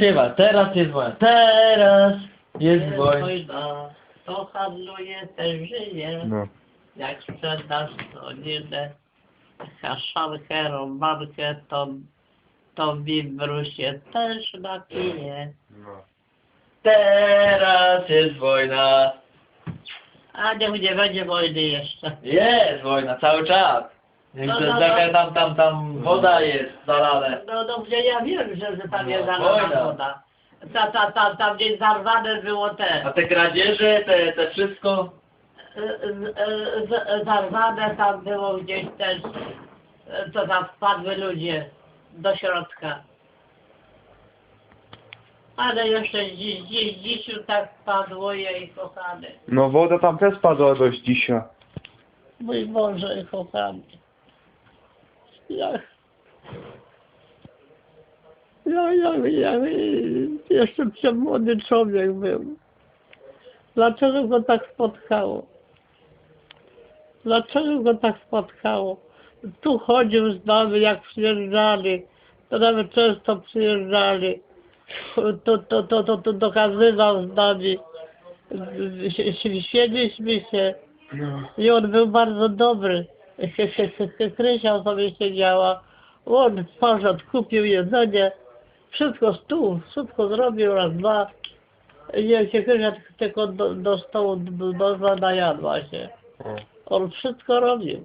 Śpiewa, teraz jest wojna, teraz jest wojna. to handluje, też żyje. No. Jak sprzedasz odzieżę, kaszankę, romankę, to, to Bibrusie też napije. Teraz jest wojna. A niech nie będzie wojny jeszcze. Jest wojna, cały czas. Jak No, no, no. tam, tam, tam woda jest zalane. No dobrze, ja wiem, że, że tam No, jest zalana woda. Ta, ta, ta, tam gdzieś zarwane było A te, te kradzieże, te, te wszystko. z- z- zarwane tam było gdzieś też, to tam wpadły ludzie do środka. Ale jeszcze dziś, dziś, dziś tak padło jej kochany. No woda tam też spadła dość dzisiaj. Mój Boże kochany. Ja, ja, ja, ja, jeszcze przemłody człowiek był. Dlaczego go tak spotkało? Dlaczego go tak spotkało? Tu chodził z nami, jak przyjeżdżali. To nawet często przyjeżdżali. To, to, to, to, to dokazywał z nami. Świetliśmy się. No. I on był bardzo dobry. Krysia sobie siedziała. On porząd kupił jedzenie. Wszystko stół, wszystko zrobił raz, dwa. Jak się Krysia tylko do, do stołu do, do, najadła się. On wszystko robił.